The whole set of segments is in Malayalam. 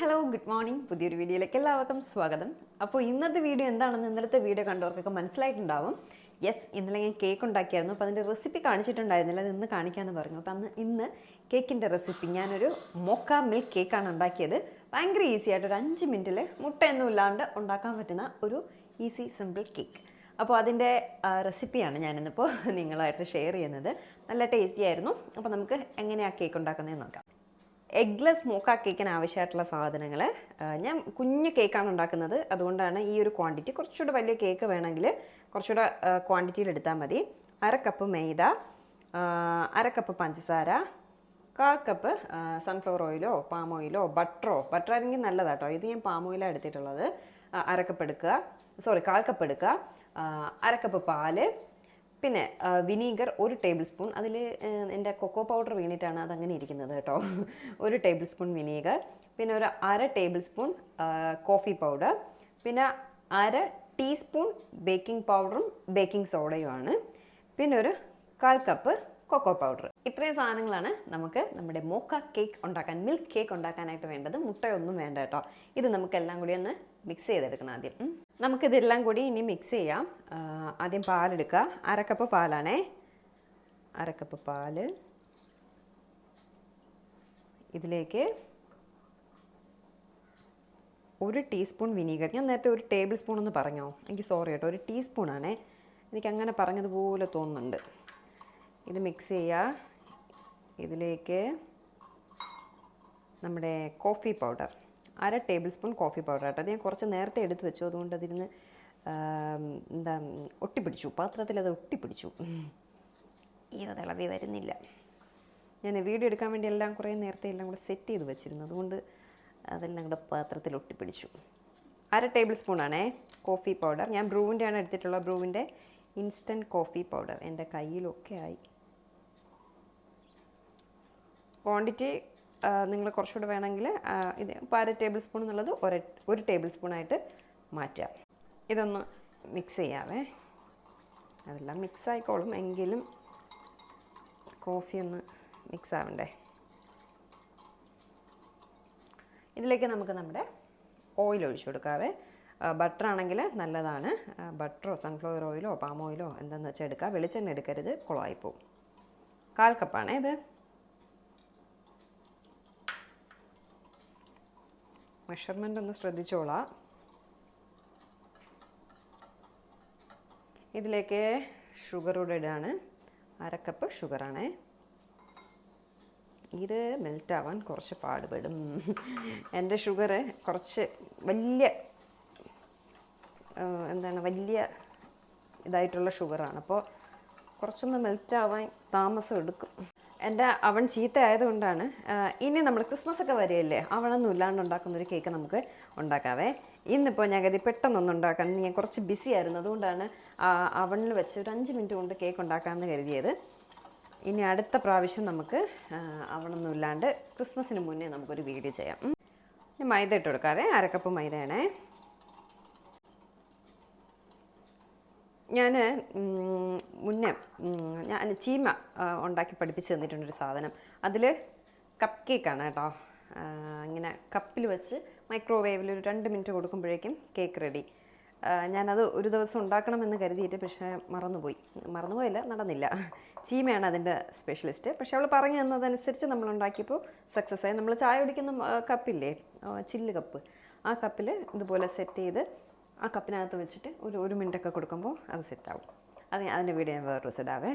ഹലോ ഗുഡ് മോർണിംഗ് പുതിയൊരു വീഡിയോയിലേക്ക് എല്ലാവർക്കും സ്വാഗതം. അപ്പോൾ ഇന്നത്തെ വീഡിയോ എന്താണെന്ന് ഇന്നലത്തെ വീഡിയോ കണ്ടവർക്കൊക്കെ മനസ്സിലായിട്ടുണ്ടാവും. യെസ് ഇന്നലെ ഞാൻ കേക്ക് ഉണ്ടാക്കിയായിരുന്നു. അപ്പോൾ അതിന്റെ റെസിപ്പി കാണിച്ചിട്ടുണ്ടായിരുന്നില്ല. അത് ഇന്ന് കാണിക്കാമെന്ന് പറഞ്ഞു. അപ്പോൾ അന്ന് ഇന്ന് കേക്കിന്റെ റെസിപ്പി ഞാനൊരു മൊക്ക മിൽക്ക് കേക്കാണ് ഉണ്ടാക്കിയത്. ഭയങ്കര ഈസി ആയിട്ട് ഒരു അഞ്ച് മിനിറ്റിൽ മുട്ടയൊന്നും ഇല്ലാണ്ട് ഉണ്ടാക്കാൻ പറ്റുന്ന ഒരു ഈസി സിമ്പിൾ കേക്ക് അപ്പോൾ അതിന്റെ റെസിപ്പിയാണ് ഞാനിന്നിപ്പോൾ നിങ്ങളായിട്ട് ഷെയർ ചെയ്യുന്നത്. നല്ല ടേസ്റ്റി ആയിരുന്നു. അപ്പോൾ നമുക്ക് എങ്ങനെയാണ് കേക്ക് ഉണ്ടാക്കുന്നതെന്ന് നോക്കാം. എഗ്ലെസ് മോക്ക കേക്കിന് ആവശ്യമായിട്ടുള്ള സാധനങ്ങൾ ഞാൻ കുഞ്ഞ് കേക്കാണ് ഉണ്ടാക്കുന്നത്. അതുകൊണ്ടാണ് ഈ ഒരു ക്വാണ്ടിറ്റി കുറച്ചുകൂടെ വലിയ കേക്ക് വേണമെങ്കിൽ കുറച്ചുകൂടെ ക്വാണ്ടിറ്റിയിൽ എടുത്താൽ മതി. അര കപ്പ് മൈദ അര കപ്പ് പഞ്ചസാര കാൽ കപ്പ് സൺഫ്ലവർ ഓയിലോ പാം ഓയിലോ ബട്ടറോ ബട്ടർ ആണെങ്കിൽ നല്ലതാട്ടോ ഇത് ഞാൻ പാം ഓയിലാണ് എടുത്തിട്ടുള്ളത്. അര കപ്പ് എടുക്കുക. സോറി കാൽ കപ്പ് എടുക്കുക. അര കപ്പ് പാൽ പിന്നെ വിനീഗർ ഒരു ടേബിൾ സ്പൂൺ അതിൽ എന്റെ കൊക്കോ പൗഡർ വീണിട്ടാണ് അതങ്ങനെ ഇരിക്കുന്നത് കേട്ടോ. ഒരു ടേബിൾ സ്പൂൺ വിനീഗർ പിന്നെ ഒരു അര ടേബിൾ സ്പൂൺ കോഫി പൗഡർ പിന്നെ അര ടീസ്പൂൺ ബേക്കിംഗ് പൗഡറും ബേക്കിംഗ് സോഡയുമാണ്. പിന്നെ ഒരു കാൽ കപ്പ് കൊക്കോ പൗഡർ. ഇത്രയും സാധനങ്ങളാണ് നമുക്ക് നമ്മുടെ മോക്ക കേക്ക് ഉണ്ടാക്കാൻ മിൽക്ക് കേക്ക് ഉണ്ടാക്കാനായിട്ട് വേണ്ടത്. മുട്ടയൊന്നും വേണ്ട കേട്ടോ. ഇത് നമുക്കെല്ലാം കൂടി ഒന്ന് മിക്സ് ചെയ്തെടുക്കണം ആദ്യം. നമുക്കിതെല്ലാം കൂടി ഇനി മിക്സ് ചെയ്യാം. ആദ്യം പാലെടുക്കുക. അരക്കപ്പ് പാലാണേ. അരക്കപ്പ് പാൽ. ഇതിലേക്ക് ഒരു ടീസ്പൂൺ വിനീഗർ. ഞാൻ നേരത്തെ ഒരു ടേബിൾ സ്പൂൺ എന്ന് പറഞ്ഞോ? എനിക്ക് സോറി കേട്ടോ. ഒരു ടീസ്പൂൺ ആണേ. എനിക്ക് അങ്ങനെ പറഞ്ഞതുപോലെ തോന്നുന്നുണ്ട്. ഇത് മിക്സ് ചെയ്യുക ഇതിലേക്ക് നമ്മുടെ കോഫി പൗഡർ അര ടേബിൾ സ്പൂൺ കോഫി പൗഡർ കേട്ടോ അത് ഞാൻ കുറച്ച് നേരത്തെ എടുത്ത് വെച്ചു. അതുകൊണ്ട് അതിരുന്ന് എന്താ ഒട്ടിപ്പിടിച്ചു. പാത്രത്തിൽ അത് ഒട്ടിപ്പിടിച്ചു. ഈ തിളവി വരുന്നില്ല. ഞാൻ വീഡിയോ എടുക്കാൻ വേണ്ടി എല്ലാം കുറേ നേരത്തെ എല്ലാം കൂടെ സെറ്റ് ചെയ്ത് വെച്ചിരുന്നു. അതുകൊണ്ട് അതെല്ലാം കൂടെ പാത്രത്തിൽ ഒട്ടിപ്പിടിച്ചു. അര ടേബിൾ സ്പൂൺ സ്പൂണാണേ കോഫി പൗഡർ. ഞാൻ ബ്രൂവിന്റെ ആണ് എടുത്തിട്ടുള്ളത്. ബ്രൂവിന്റെ ഇൻസ്റ്റന്റ് കോഫി പൗഡർ. എന്റെ കയ്യിലൊക്കെ ആയി. ക്വാണ്ടിറ്റി നിങ്ങൾ കുറച്ചുകൂടെ വേണമെങ്കിൽ ഇത് ഇപ്പോൾ അര ടേബിൾ സ്പൂൺ എന്നുള്ളത് ഒരു ഒരു ടേബിൾ സ്പൂണായിട്ട് മാറ്റുക. ഇതൊന്ന് മിക്സ് ചെയ്യാവേ. അതെല്ലാം മിക്സ് ആയിക്കോളും. എങ്കിലും കോഫി ഒന്ന് മിക്സ് ആവണ്ടേ. ഇതിലേക്ക് നമുക്ക് നമ്മുടെ ഓയിൽ ഒഴിച്ചു കൊടുക്കാവേ. ബട്ടർ ആണെങ്കിൽ നല്ലതാണ്. ബട്ടറോ സൺഫ്ലവർ ഓയിലോ പാം ഓയിലോ എന്താണെന്ന് വെച്ചാൽ എടുക്കുക വെളിച്ചെണ്ണ എടുക്കരുത്. കുളമായിപ്പോവും. കാൽ കപ്പാണേ ഇത്. മെഷർമെന്റ് ഒന്ന് ശ്രദ്ധിച്ചോളാം. ഇതിലേക്ക് ഷുഗർ കൂടെ ഇടാണ്. അരക്കപ്പ് ഷുഗറാണേ ഇത് മെൽറ്റാവാൻ കുറച്ച് പാടുപെടും. എന്റെ ഷുഗർ കുറച്ച് വലിയ എന്താണ് വലിയ ഇതായിട്ടുള്ള ഷുഗറാണ് അപ്പോൾ കുറച്ചൊന്ന് മെൽറ്റാവാൻ താമസം എടുക്കും. എന്റെ അവൻ ചീത്ത ആയതുകൊണ്ടാണ് ഇനി നമ്മൾ ക്രിസ്മസ് ഒക്കെ വരികയല്ലേ അവളൊന്നും ഇല്ലാണ്ട് ഉണ്ടാക്കുന്ന ഒരു കേക്ക് നമുക്ക് ഉണ്ടാക്കാവേ. ഇന്നിപ്പോൾ ഞാൻ കരുതി പെട്ടെന്നൊന്നും ഉണ്ടാക്കാൻ ഞാൻ കുറച്ച് ബിസി ആയിരുന്നു. അതുകൊണ്ടാണ് അവണിൽ വെച്ച് ഒരു അഞ്ച് മിനിറ്റ് കൊണ്ട് കേക്ക് ഉണ്ടാക്കാമെന്ന് കരുതിയത്. ഇനി അടുത്ത പ്രാവശ്യം നമുക്ക് അവളൊന്നും ഇല്ലാണ്ട് ക്രിസ്മസിന് മുന്നേ നമുക്കൊരു വീഡിയോ ചെയ്യാം. മൈദ ഇട്ട് കൊടുക്കാവേ അരക്കപ്പ് മൈദയാണേ. ഞാൻ മുന്നേ ഞാൻ ചീമ ഉണ്ടാക്കി പഠിപ്പിച്ച് തന്നിട്ടുണ്ടൊരു സാധനം. അതിൽ കപ്പ് കേക്കാണ് കേട്ടോ. ഇങ്ങനെ കപ്പിൽ വെച്ച് മൈക്രോവേവിൽ ഒരു രണ്ട് മിനിറ്റ് കൊടുക്കുമ്പോഴേക്കും കേക്ക് റെഡി ഞാനത് ഒരു ദിവസം ഉണ്ടാക്കണമെന്ന് കരുതിയിട്ട് പക്ഷേ മറന്നുപോയി. മറന്നുപോയില്ല നടന്നില്ല. ചീമയാണ് അതിന്റെ സ്പെഷ്യലിസ്റ്റ് പക്ഷെ അവൾ പറഞ്ഞു തന്നതനുസരിച്ച് നമ്മൾ ഉണ്ടാക്കിയപ്പോൾ സക്സസ് നമ്മൾ ചായ കുടിക്കുന്ന കപ്പില്ലേ ചില്ല് കപ്പ് ആ കപ്പിൽ ഇതുപോലെ സെറ്റ് ചെയ്ത് ആ കപ്പിനകത്ത് വെച്ചിട്ട് ഒരു ഒരു മിനിറ്റൊക്കെ കൊടുക്കുമ്പോൾ അത് സെറ്റാവും. അത് അതിന്റെ വീഡിയോ ഞാൻ വേറൊരു സെറ്റാവേ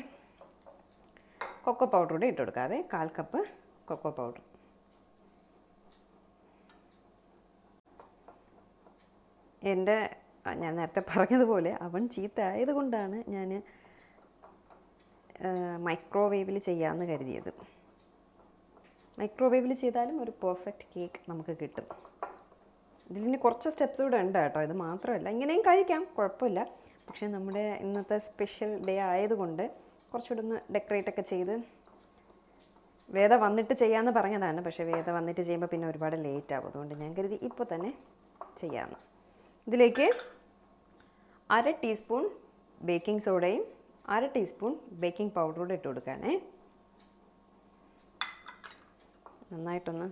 കൊക്കോ പൗഡർ കൂടെ ഇട്ട് കൊടുക്കാതെ കാൽ കപ്പ് കൊക്കോ പൗഡർ. എന്റെ ഞാൻ നേരത്തെ പറഞ്ഞതുപോലെ അവൻ ചീത്ത ആയതുകൊണ്ടാണ് ഞാൻ മൈക്രോവേവിൽ ചെയ്യാമെന്ന് കരുതിയത്. മൈക്രോവേവിൽ ചെയ്താലും ഒരു പെർഫെക്റ്റ് കേക്ക് നമുക്ക് കിട്ടും. ഇതിന് കുറച്ച് സ്റ്റെപ്സ് കൂടെ ഉണ്ട് കേട്ടോ. ഇത് മാത്രമല്ല ഇങ്ങനെയും കഴിക്കാം കുഴപ്പമില്ല. പക്ഷേ നമ്മുടെ ഇന്നത്തെ സ്പെഷ്യൽ ഡേ ആയതുകൊണ്ട് കുറച്ചുകൂടെ ഒന്ന് ഡെക്കറേറ്റ് ഒക്കെ ചെയ്ത് വേദ വന്നിട്ട് ചെയ്യാമെന്ന് പറഞ്ഞതാണ്. പക്ഷേ വേദ വന്നിട്ട് ചെയ്യുമ്പോൾ പിന്നെ ഒരുപാട് ലേറ്റ് ആകും അതുകൊണ്ട് ഞാൻ കരുതി ഇപ്പോൾ തന്നെ ചെയ്യാമെന്ന് ഇതിലേക്ക് അര ടീസ്പൂൺ ബേക്കിംഗ് സോഡയും അര ടീസ്പൂൺ ബേക്കിംഗ് പൗഡറും കൂടെ ഇട്ട് കൊടുക്കുകയാണേ നന്നായിട്ടൊന്ന്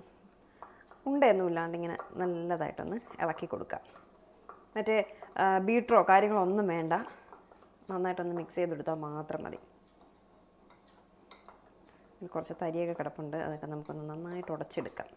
ഉണ്ടയൊന്നും ഇല്ലാണ്ട് ഇങ്ങനെ നല്ലതായിട്ടൊന്ന് ഇളക്കി കൊടുക്കുക. മറ്റേ ബീട്രോ കാര്യങ്ങളോ ഒന്നും വേണ്ട. നന്നായിട്ടൊന്ന് മിക്സ് ചെയ്തെടുത്താൽ മാത്രം മതി. കുറച്ച് തരിയൊക്കെ കിടപ്പുണ്ട്. അതൊക്കെ നമുക്കൊന്ന് നന്നായിട്ട് ഉടച്ചെടുക്കാം.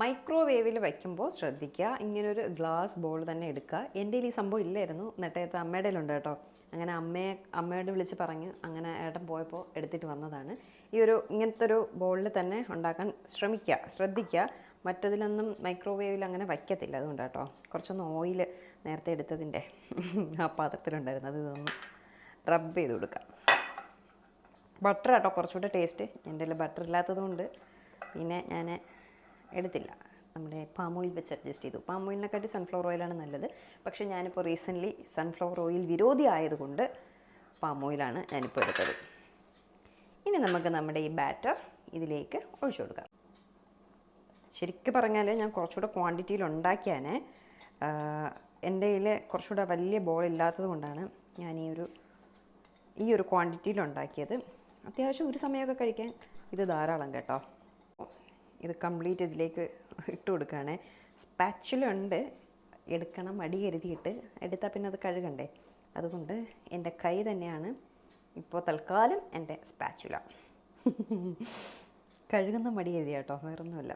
മൈക്രോവേവിൽ വയ്ക്കുമ്പോൾ ശ്രദ്ധിക്കുക. ഇങ്ങനൊരു ഗ്ലാസ് ബോൾ തന്നെ എടുക്കുക. എന്റെ ഈ സംഭവം ഇല്ലായിരുന്നു. നെട്ടയത്ത് അമ്മയുടെ ഉണ്ട് കേട്ടോ. അങ്ങനെ അമ്മയെ അമ്മയോട് വിളിച്ച് പറഞ്ഞ് അങ്ങനെ ഏട്ടൻ പോയപ്പോൾ എടുത്തിട്ട് വന്നതാണ്. ഈ ഒരു ഇങ്ങനത്തെ ഒരു ബോളിൽ തന്നെ ഉണ്ടാക്കാൻ ശ്രമിക്കുക. ശ്രദ്ധിക്കുക. മറ്റതിലൊന്നും മൈക്രോവേവിൽ അങ്ങനെ വയ്ക്കത്തില്ല അതുകൊണ്ട് കേട്ടോ. കുറച്ചൊന്ന് ഓയിൽ നേരത്തെ എടുത്തതിന്റെ ആ പാത്രത്തിലുണ്ടായിരുന്നു അത് ഇതൊന്ന് റബ്ബ് ചെയ്ത് കൊടുക്കാം ബട്ടർ കേട്ടോ കുറച്ചുകൂടെ ടേസ്റ്റ്. എന്റെ ബട്ടർ ഇല്ലാത്തതുകൊണ്ട്. പിന്നെ ഞാൻ എടുത്തില്ല. നമ്മുടെ പാം ഓയിൽ വെച്ച് അഡ്ജസ്റ്റ് ചെയ്തു. പാം ഓയിലിനെക്കാട്ടി സൺഫ്ലവർ ഓയിലാണ് നല്ലത്. പക്ഷേ ഞാനിപ്പോൾ റീസെന്റ്ലി സൺഫ്ലവർ ഓയിൽ വിരോധി ആയതുകൊണ്ട് പാം ഓയിലാണ് ഞാനിപ്പോൾ എടുത്തത്. ഇനി നമുക്ക് നമ്മുടെ ഈ ബാറ്റർ ഇതിലേക്ക് ഒഴിച്ചു കൊടുക്കാം. ശരിക്കും പറഞ്ഞാൽ ഞാൻ കുറച്ചുകൂടെ ക്വാണ്ടിറ്റിയിൽ ഉണ്ടാക്കിയാനേ എന്റെ കയ്യിൽ കുറച്ചുകൂടെ വലിയ ബോൾ ഇല്ലാത്തത് കൊണ്ടാണ് ഞാൻ ഈ ഒരു ഈ ഒരു ക്വാണ്ടിറ്റിയിൽ ഉണ്ടാക്കിയത്. അത്യാവശ്യം ഒരു സമയമൊക്കെ കഴിക്കാൻ ഇത് ധാരാളം കേട്ടോ. ഇത് കംപ്ലീറ്റ് ഇതിലേക്ക് ഇട്ട് കൊടുക്കുകയാണേ. സ്പാച്ചുലുണ്ട് എടുക്കണം മടി കരുതിയിട്ട്. എടുത്താൽ പിന്നെ അത് കഴുകണ്ടേ? അതുകൊണ്ട് എന്റെ കൈ തന്നെയാണ് ഇപ്പോൾ തൽക്കാലം എന്റെ സ്പാച്ചുല. കഴുകുന്ന മടി കരുതി കേട്ടോ വേറൊന്നുമില്ല.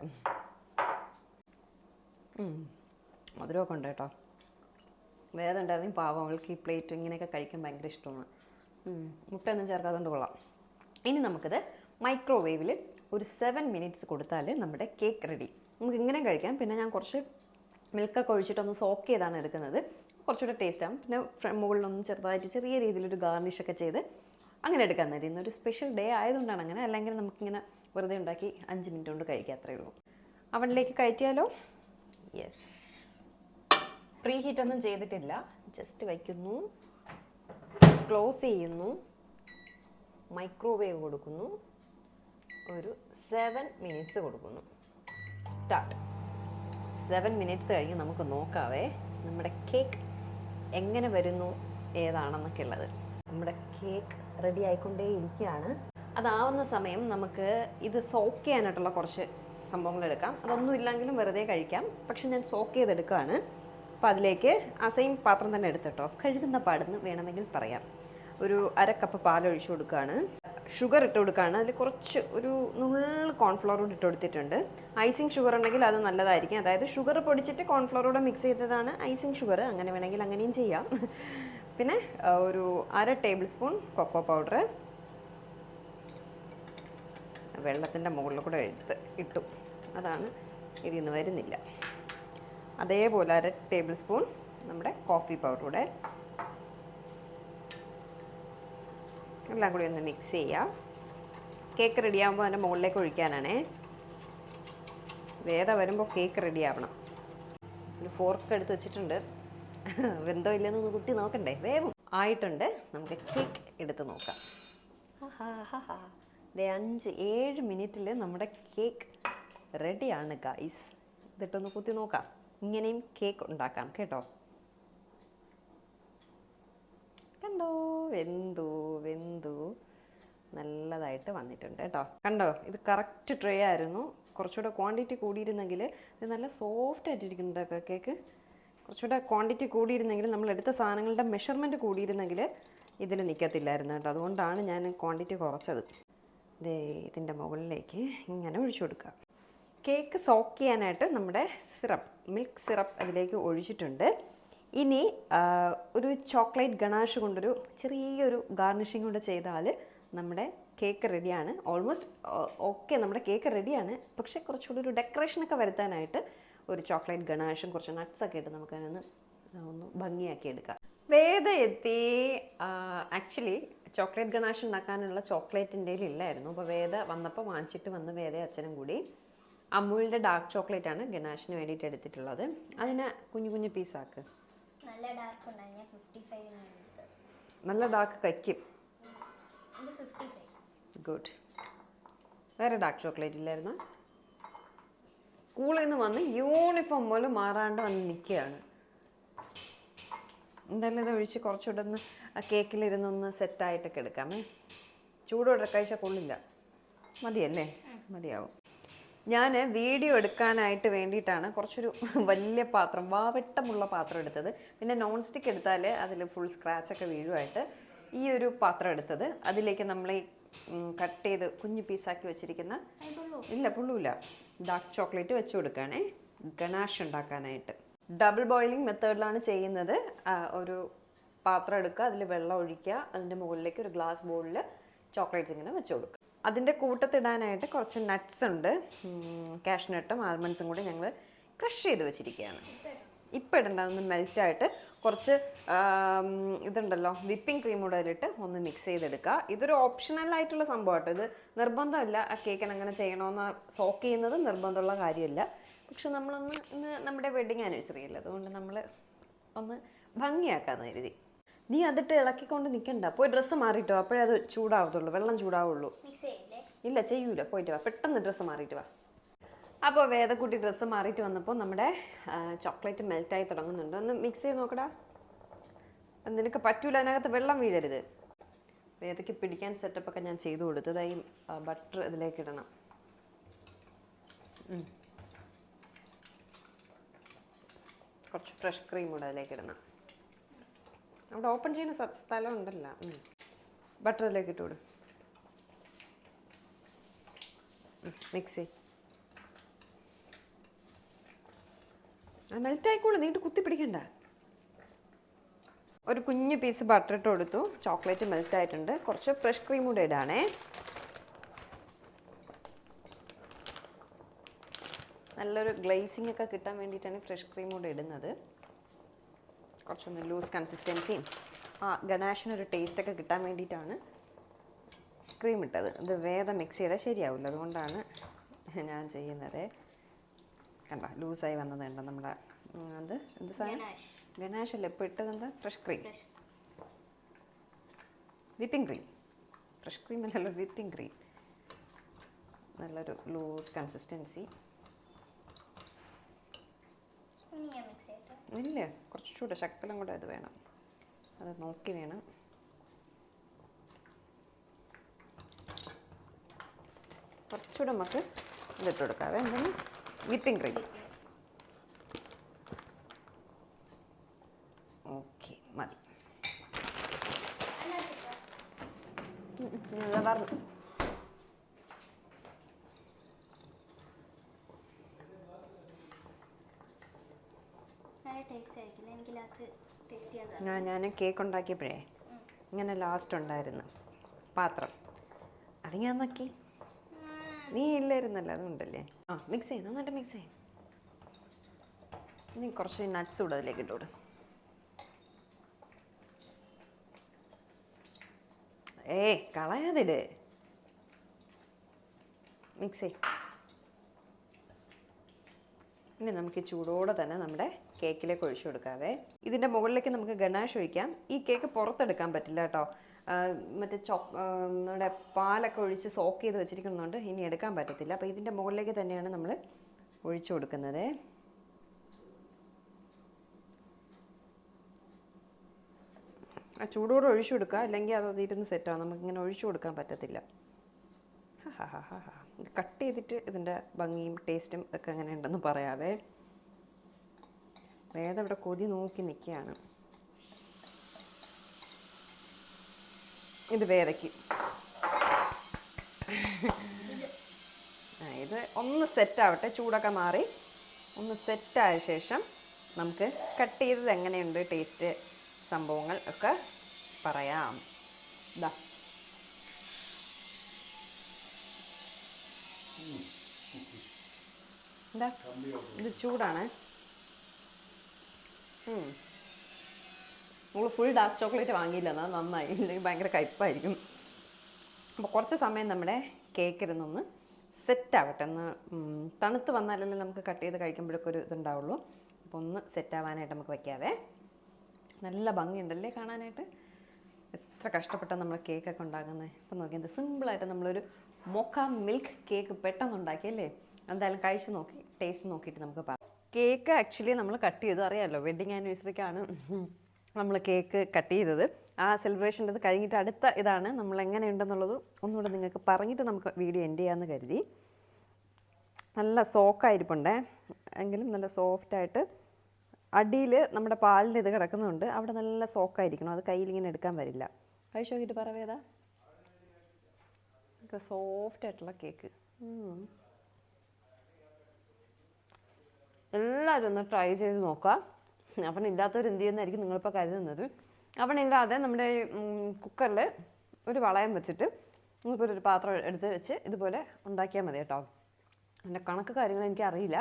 മധുരമൊക്കെ ഉണ്ട് കേട്ടോ. വേറെ ഉണ്ടായിരുന്നു പാവം. അവൾക്ക് ഈ പ്ലേറ്റ് ഇങ്ങനെയൊക്കെ കഴിക്കാൻ ഭയങ്കര ഇഷ്ടമാണ്. മുട്ടയൊന്നും ചേർക്കാതുകൊണ്ട് കൊള്ളാം. ഇനി നമുക്കിത് മൈക്രോവേവിൽ ഒരു സെവൻ മിനിറ്റ്സ് കൊടുത്താൽ നമ്മുടെ കേക്ക് റെഡി നമുക്ക് ഇങ്ങനെ കഴിക്കാം. പിന്നെ ഞാൻ കുറച്ച് മിൽക്കൊക്കെ ഒഴിച്ചിട്ടൊന്ന് സോക്ക് ചെയ്താണ് എടുക്കുന്നത്. കുറച്ചുകൂടെ ടേസ്റ്റ് ആകും പിന്നെ മുകളിലൊന്നും ചെറുതായിട്ട് ചെറിയ രീതിയിലൊരു ഗാർണിഷൊക്കെ ചെയ്ത് അങ്ങനെ എടുക്കാൻ മതി ഇന്നൊരു സ്പെഷ്യൽ ഡേ ആയതുകൊണ്ടാണ് അങ്ങനെ. അല്ലെങ്കിൽ നമുക്കിങ്ങനെ വെറുതെ ഉണ്ടാക്കി അഞ്ച് മിനിറ്റ് കൊണ്ട് കഴിക്കാം. അത്രയേ ഉള്ളൂ. അവണിലേക്ക് കയറ്റിയാലോ? യെസ് പ്രീ ഹീറ്റ് ഒന്നും ചെയ്തിട്ടില്ല. ജസ്റ്റ് വയ്ക്കുന്നു. ക്ലോസ് ചെയ്യുന്നു. മൈക്രോവേവ് കൊടുക്കുന്നു. ഒരു സെവൻ മിനിറ്റ്സ് കൊടുക്കുന്നു. സ്റ്റാർട്ട് സെവൻ മിനിറ്റ്സ് കഴിഞ്ഞ് നമുക്ക് നോക്കാവേ നമ്മുടെ കേക്ക് എങ്ങനെ വരുന്നു ഏതാണെന്നൊക്കെ ഉള്ളത്. നമ്മുടെ കേക്ക് റെഡി ആയിക്കൊണ്ടേ ഇരിക്കുകയാണ്. അതാവുന്ന സമയം നമുക്ക് ഇത് സോക്ക് ചെയ്യാനായിട്ടുള്ള കുറച്ച് സംഭവങ്ങൾ എടുക്കാം. അതൊന്നും ഇല്ലെങ്കിലും വെറുതെ കഴിക്കാം. പക്ഷെ ഞാൻ സോക്ക് ചെയ്തെടുക്കുകയാണ്. അപ്പോൾ അതിലേക്ക് ആ സെയിം പാത്രം തന്നെ എടുത്തിട്ടോ കഴുകുന്ന പാടെന്ന് വേണമെങ്കിൽ പറയാം. ഒരു അര കപ്പ് പാൽ കൊടുക്കുകയാണ്. ഷുഗർ ഇട്ട് കൊടുക്കുകയാണ്. അതിൽ കുറച്ച് ഒരു നുള്ള് കോൺഫ്ലോർ കൂടി ഇട്ട് കൊടുത്തിട്ടുണ്ട്. ഐസിങ് ഷുഗർ ഉണ്ടെങ്കിൽ അത് നല്ലതായിരിക്കും. അതായത് ഷുഗർ പൊടിച്ചിട്ട് കോൺഫ്ലോറോടെ മിക്സ് ചെയ്തതാണ് ഐസിങ് ഷുഗർ അങ്ങനെ വേണമെങ്കിൽ അങ്ങനെയും ചെയ്യാം. പിന്നെ ഒരു അര ടേബിൾ സ്പൂൺ കൊക്കോ പൗഡർ വെള്ളത്തിന്റെ മുകളിൽ കൂടെ എടുത്ത് ഇട്ടു. അതാണ് ഇതിൽ നിന്ന് വരുന്നില്ല. അതേപോലെ അര ടേബിൾ സ്പൂൺ നമ്മുടെ കോഫി പൗഡർ കൂടെ എല്ലാം കൂടി ഒന്ന് മിക്സ് ചെയ്യാം. കേക്ക് റെഡി ആകുമ്പോൾ അതിന്റെ മുകളിലേക്ക് ഒഴിക്കാനാണേ. വേദ വരുമ്പോൾ കേക്ക് റെഡി ആവണം. ഒരു ഫോർക്ക് എടുത്ത് വെച്ചിട്ടുണ്ട്. വെന്തോ ഇല്ലെന്ന് കുത്തി നോക്കണ്ടേ? വേവും. ആയിട്ടുണ്ട്. നമുക്ക് കേക്ക് എടുത്ത് നോക്കാം. ദേ അഞ്ച് ഏഴ് മിനിറ്റിൽ നമ്മുടെ കേക്ക് റെഡിയാണ് ഗൈസ് ഇതിട്ടൊന്ന് കുത്തി നോക്കാം. ഇങ്ങനെയും കേക്ക് ഉണ്ടാക്കാം കേട്ടോ? കണ്ടോ? വെന്തു വെന്തു. നല്ലതായിട്ട് വന്നിട്ടുണ്ട് കേട്ടോ. കണ്ടോ? ഇത് കറക്റ്റ് ട്രേ ആയിരുന്നു. കുറച്ചുകൂടെ ക്വാണ്ടിറ്റി കൂടിയിരുന്നെങ്കിൽ ഇത് നല്ല സോഫ്റ്റ് ആയിട്ടിരിക്കുന്നുണ്ട് കേക്ക് കുറച്ചുകൂടെ ക്വാണ്ടിറ്റി കൂടിയിരുന്നെങ്കിൽ നമ്മൾ എടുത്ത സാധനങ്ങളുടെ മെഷർമെന്റ് കൂടിയിരുന്നെങ്കിൽ ഇതിൽ നിൽക്കത്തില്ലായിരുന്നു കേട്ടോ. അതുകൊണ്ടാണ് ഞാൻ ക്വാണ്ടിറ്റി കുറച്ചത്. ഇതേ ഇതിന്റെ മുകളിലേക്ക് ഇങ്ങനെ ഒഴിച്ചു കൊടുക്കുക. കേക്ക് സോക്ക് ചെയ്യാനായിട്ട് നമ്മുടെ സിറപ്പ് മിൽക്ക് സിറപ്പ് അതിലേക്ക് ഒഴിച്ചിട്ടുണ്ട്. ഇനി ഒരു ചോക്ലേറ്റ് ഗണാഷ് കൊണ്ടൊരു ചെറിയൊരു ഗാർണിഷിങ് കൂടെ ചെയ്താൽ നമ്മുടെ കേക്ക് റെഡിയാണ്. ഓൾമോസ്റ്റ് ഓക്കെ നമ്മുടെ കേക്ക് റെഡിയാണ്. പക്ഷേ കുറച്ചുകൂടി ഒരു ഡെക്കറേഷനൊക്കെ വരുത്താനായിട്ട് ഒരു ചോക്ലേറ്റ് ഗണാഷും കുറച്ച് നട്ട്സൊക്കെ ഇട്ട് നമുക്ക് ഒന്ന് ഭംഗിയാക്കി എടുക്കാം. വേദ എത്തി. ആക്ച്വലി ചോക്ലേറ്റ് ഗണാഷ് ഉണ്ടാക്കാനുള്ള ചോക്ലേറ്റിന്റെ ഇല്ലായിരുന്നു. അപ്പോൾ വേദ വന്നപ്പോൾ വാങ്ങിച്ചിട്ട് വന്ന് വേദ അച്ഛനും കൂടി അമൂലിന്റെ ഡാർക്ക് ചോക്ലേറ്റ് ആണ് ഗണാഷിന് വേണ്ടിയിട്ട് എടുത്തിട്ടുള്ളത്. അതിനെ കുഞ്ഞു കുഞ്ഞു പീസാക്ക് നല്ല ഡാർക്ക് ഉണ്ടായി. ഞാൻ ഫിഫ്റ്റി നല്ല ഡാർക്ക് കഴിക്കും ഗുഡ് വേറെ ഡാർക്ക് ചോക്ലേറ്റ് ഇല്ലായിരുന്നു? സ്കൂളിൽ നിന്ന് വന്ന് യൂണിഫോം പോലും മാറാണ്ട് വന്ന് നിൽക്കുകയാണ്. എന്തായാലും ഇത് ഒഴിച്ച് കുറച്ചുകൂടെ ഒന്ന് ആ കേക്കിലിരുന്നൊന്ന് സെറ്റായിട്ടൊക്കെ എടുക്കാമേ ചൂടോടെ കഴിച്ചാൽ കൊള്ളില്ല. മതിയല്ലേ? മതിയാവും. ഞാൻ വീഡിയോ എടുക്കാനായിട്ട് വേണ്ടിയിട്ടാണ് കുറച്ചൊരു വലിയ പാത്രം വാവട്ടമുള്ള പാത്രം എടുത്തത്. പിന്നെ നോൺ സ്റ്റിക്ക് എടുത്താൽ അതിൽ ഫുൾ സ്ക്രാച്ചൊക്കെ വീഴുമായിട്ട് ഈ ഒരു പാത്രം എടുത്തത്. അതിലേക്ക് നമ്മൾ ഈ കട്ട് ചെയ്ത് കുഞ്ഞു പീസാക്കി വെച്ചിരിക്കുന്ന ഇല്ല പുള്ളൂല ഡാർക്ക് ചോക്ലേറ്റ് വെച്ച് കൊടുക്കുകയാണേ ഗണാഷ് ഉണ്ടാക്കാനായിട്ട്. ഡബിൾ ബോയിലിംഗ് മെത്തേഡിലാണ് ചെയ്യുന്നത്. ഒരു പാത്രം എടുക്കുക അതിൽ വെള്ളം ഒഴിക്കുക അതിന്റെ മുകളിലേക്ക് ഒരു ഗ്ലാസ് ബോളിൽ ചോക്ലേറ്റ്സ് ഇങ്ങനെ വെച്ച് കൊടുക്കുക. അതിന്റെ കൂട്ടത്തിടാനായിട്ട് കുറച്ച് നട്ട്സ് ഉണ്ട്. കാഷ്നട്ടും ആൽമണ്ട്സും കൂടി ഞങ്ങൾ ക്രഷ് ചെയ്ത് വെച്ചിരിക്കുകയാണ്. ഇപ്പം ഇടണ്ട ഒന്ന് മെൽറ്റായിട്ട് കുറച്ച് ഇതുണ്ടല്ലോ വിപ്പിംഗ് ക്രീം കൂടെ അതിലിട്ട് ഒന്ന് മിക്സ് ചെയ്തെടുക്കുക. ഇതൊരു ഓപ്ഷണൽ ആയിട്ടുള്ള സംഭവം സംഭവമാട്ടോ. ഇത് നിർബന്ധമില്ല ആ കേക്കിന് അങ്ങനെ ചെയ്യണമെന്ന് സോക്ക് ചെയ്യുന്നത് നിർബന്ധമുള്ള കാര്യമല്ല. പക്ഷെ നമ്മളൊന്ന് ഇന്ന് നമ്മുടെ വെഡിങ് ആനിവേഴ്സറി അല്ലേ അതുകൊണ്ട് നമ്മൾ ഒന്ന് ഭംഗിയാക്കാന്ന് കരുതി. നീ അതിട്ട് ഇളക്കിക്കൊണ്ട് നിൽക്കണ്ട പോയി ഡ്രസ്സ് മാറിയിട്ടോ അപ്പോഴേ അത് ചൂടാവത്തുള്ളൂ വെള്ളം ചൂടാവുള്ളൂ. മിക്സ് ഇല്ല ചെയ്യൂല. പോയിട്ട് വാ. പെട്ടെന്ന് ഡ്രസ്സ് മാറിയിട്ട് വാ. അപ്പോൾ വേദക്കുട്ടി ഡ്രസ്സ് മാറിയിട്ട് വന്നപ്പോൾ നമ്മുടെ ചോക്ലേറ്റ് മെൽറ്റായി തുടങ്ങുന്നുണ്ട്. ഒന്ന് മിക്സ് ചെയ്ത് നോക്കടാ. നിനക്ക് പറ്റൂല അതിനകത്ത് വെള്ളം വീഴരുത്. വേദയ്ക്ക് പിടിക്കാൻ സെറ്റപ്പൊക്കെ ഞാൻ ചെയ്തു കൊടുത്തതായി ബട്ടർ ഇതിലേക്ക് ഇടണം. കുറച്ച് ഫ്രഷ് ക്രീം കൂടെ അതിലേക്ക് ഇടണം. അവിടെ ഓപ്പൺ ചെയ്യുന്ന സ്ഥ- സ്ഥലം ഉണ്ടല്ലോ. ബട്ടർ അതിലേക്ക് ഇട്ട് കൊടു മിക്സി. മെൽറ്റ് ആയിക്കോളൂ നീട്ട് കുത്തി പിടിക്കണ്ട. ഒരു കുഞ്ഞു പീസ് ബട്ടർ ഇട്ട് കൊടുത്തു. ചോക്ലേറ്റ് മെൽറ്റ് ആയിട്ടുണ്ട്. കുറച്ച് ഫ്രഷ് ക്രീം കൂടെ ഇടാണേ. നല്ലൊരു ഗ്ലേസിംഗ് ഒക്കെ കിട്ടാൻ വേണ്ടിയിട്ടാണ് ഫ്രഷ് ക്രീം കൂടെ ഇടുന്നത്. കുറച്ചൊന്ന് ലൂസ് കൺസിസ്റ്റൻസിയും ആ ഗണാഷിനൊരു ടേസ്റ്റ് ഒക്കെ കിട്ടാൻ വേണ്ടിയിട്ടാണ് ക്രീം ഇട്ടത്. ഇത് വേദം മിക്സ് ചെയ്താൽ ശരിയാവില്ല അതുകൊണ്ടാണ് ഞാൻ ചെയ്യുന്നത്. കണ്ടോ ലൂസായി വന്നത് കണ്ടോ നമ്മുടെ അത് എന്ത് സാധനം? ഗണേഷ്. അല്ലേ? ഇപ്പോൾ ഇട്ടത് എന്താ? Fresh cream whipping cream fresh cream അല്ലല്ലോ വിപ്പിംഗ് ക്രീം നല്ലൊരു ലൂസ് കൺസിസ്റ്റൻസി ഇല്ല കുറച്ചുകൂടെ ശക്തലും കൂടെ ഇത് വേണം. അത് നോക്കി വേണം. കുറച്ചുകൂടെ നമുക്ക് ഇതിട്ട് കൊടുക്കാവേ എന്തെന്ന് വിപ്പിംഗ് ക്രീം ഓക്കെ മതി. പറഞ്ഞു. ആ ഞാൻ കേക്ക് ഉണ്ടാക്കിയപ്പോഴേ ഇങ്ങനെ ലാസ്റ്റ് ഉണ്ടായിരുന്നു. പാത്രം. അത് ഞാൻ നോക്കി. നീ ഇല്ലായിരുന്നല്ലോ അതുകൊണ്ടല്ലേ? ആ മിക്സ് ചെയ്യണം നന്നായിട്ട് മിക്സ് ചെയ്യും. ഇനി കുറച്ച് നട്ട്സ് കൂടെ അതിലേക്ക് ഇട്ടോട് ഏയ് കളയാതിട്. മിക്സ് ചെയ് ഇനി നമുക്ക് ചൂടോടെ തന്നെ നമ്മുടെ കേക്കിലേക്ക് ഒഴിച്ചു കൊടുക്കാവേ. ഇതിന്റെ മുകളിലേക്ക് നമുക്ക് ഗണാഷ് ഒഴിക്കാം. ഈ കേക്ക് പുറത്തെടുക്കാൻ പറ്റില്ല കേട്ടോ. മറ്റേ ചോ നമ്മുടെ പാലൊക്കെ ഒഴിച്ച് സോക്ക് ചെയ്ത് വെച്ചിരിക്കുന്നതുകൊണ്ട് ഇനി എടുക്കാൻ പറ്റത്തില്ല. അപ്പോൾ ഇതിന്റെ മുകളിലേക്ക് തന്നെയാണ് നമ്മൾ ഒഴിച്ചു കൊടുക്കുന്നത്. ആ ചൂടോടെ ഒഴിച്ചു കൊടുക്കുക. അല്ലെങ്കിൽ അത് അതിരുന്ന് സെറ്റാണ് നമുക്കിങ്ങനെ ഒഴിച്ചു കൊടുക്കാൻ പറ്റത്തില്ല. കട്ട് ചെയ്തിട്ട് ഇതിന്റെ ഭംഗിയും ടേസ്റ്റും ഒക്കെ എങ്ങനെ ഉണ്ടെന്ന് പറയാതെ വേദം ഇവിടെ കൊതി നോക്കി നിൽക്കുകയാണ്. ഇത് വേദയ്ക്ക് ഇത് ഒന്ന് സെറ്റാവട്ടെ ചൂടൊക്കെ മാറി. ഒന്ന് സെറ്റായ ശേഷം നമുക്ക് കട്ട് ചെയ്തത് എങ്ങനെയുണ്ട് ടേസ്റ്റ് സംഭവങ്ങൾ ഒക്കെ പറയാം. ഇതാ എന്താ ഇത് ചൂടാണ്. നമ്മൾ ഫുൾ ഡാർക്ക് ചോക്ലേറ്റ് വാങ്ങിയില്ല. എന്നാൽ നന്നായി. ഇല്ലെങ്കിൽ ഭയങ്കര കയ്പായിരിക്കും. അപ്പോൾ കുറച്ച് സമയം നമ്മുടെ കേക്ക് ഇരുന്നൊന്ന് സെറ്റ് ആവട്ടെ. ഒന്ന് തണുത്ത് വന്നാലല്ലേ നമുക്ക് കട്ട് ചെയ്ത് കഴിക്കുമ്പോഴൊക്കെ ഒരു ഇതുണ്ടാവുള്ളൂ. അപ്പോൾ ഒന്ന് സെറ്റ് ആവാനായിട്ട് നമുക്ക് വയ്ക്കാവേ നല്ല ഭംഗിയുണ്ടല്ലേ കാണാനായിട്ട്? എത്ര കഷ്ടപ്പെട്ടാണ് നമ്മൾ കേക്കൊക്കെ ഉണ്ടാക്കുന്നത് ഇപ്പം നോക്കി എന്ത് സിമ്പിളായിട്ട് നമ്മളൊരു മൊക്ക മിൽക്ക് കേക്ക് പെട്ടെന്ന് ഉണ്ടാക്കിയല്ലേ എന്തായാലും കഴിച്ച് നോക്കി ടേസ്റ്റ് നോക്കിയിട്ട് നമുക്ക് പറയാം കേക്ക് ആക്ച്വലി നമ്മൾ കട്ട് ചെയ്തു. അറിയാമല്ലോ വെഡിങ് ആനിവേഴ്സറിക്കാണ് നമ്മൾ കേക്ക് കട്ട് ചെയ്തത്. ആ സെലിബ്രേഷന്റെ ഇത് കഴിഞ്ഞിട്ട് അടുത്ത ഇതാണ് നമ്മൾ എങ്ങനെയുണ്ടെന്നുള്ളത് ഒന്നുകൂടെ നിങ്ങൾക്ക് പറഞ്ഞിട്ട് നമുക്ക് വീഡിയോ എൻഡ് ചെയ്യാമെന്ന് കരുതി. നല്ല സോക്കായിരിപ്പുണ്ടേ എങ്കിലും നല്ല സോഫ്റ്റായിട്ട് അടിയിൽ നമ്മുടെ പാലിന്റെ ഇത് കിടക്കുന്നുണ്ട്. അവിടെ നല്ല സോക്കായിരിക്കണം അത് കയ്യിൽ ഇങ്ങനെ എടുക്കാൻ വരില്ല. കഴിച്ചു നോക്കിയിട്ട് പറവേതാ സോഫ്റ്റ് ആയിട്ടുള്ള കേക്ക്. എല്ലാവരും ഒന്ന് ട്രൈ ചെയ്ത് നോക്കാം അവൻ ഇല്ലാത്തവർ എന്ത് ചെയ്യുന്നതായിരിക്കും നിങ്ങളിപ്പോൾ കരുതുന്നത്. അവനില്ലാതെ നമ്മുടെ കുക്കറിൽ ഒരു വളയം വെച്ചിട്ട് ഇതുപോലെ ഒരു പാത്രം എടുത്ത് വെച്ച് ഇതുപോലെ ഉണ്ടാക്കിയാൽ മതി കേട്ടോ. അതിന്റെ കണക്ക് കാര്യങ്ങൾ എനിക്ക് അറിയില്ല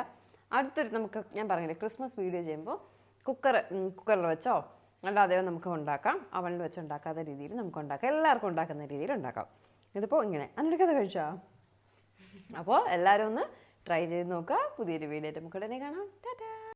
അടുത്തൊരു നമുക്ക് ഞാൻ പറഞ്ഞില്ലേ ക്രിസ്മസ് വീഡിയോ ചെയ്യുമ്പോൾ കുക്കർ കുക്കറിൽ വെച്ചോ അല്ലാതെ നമുക്ക് ഉണ്ടാക്കാം. അവനിൽ വെച്ച് ഉണ്ടാക്കാത്ത രീതിയിൽ നമുക്ക് ഉണ്ടാക്കാം. എല്ലാവർക്കും ഉണ്ടാക്കുന്ന രീതിയിൽ ഉണ്ടാക്കാം. ഇതിപ്പോൾ ഇങ്ങനെ. അതിന്റെ കഥ കഴിച്ചോ? അപ്പോൾ എല്ലാവരും ഒന്ന് ട്രൈ ചെയ്ത് നോക്കുക. പുതിയൊരു വീഡിയോ നമുക്ക് ഉടനെ കാണാം. ടാറ്റാ!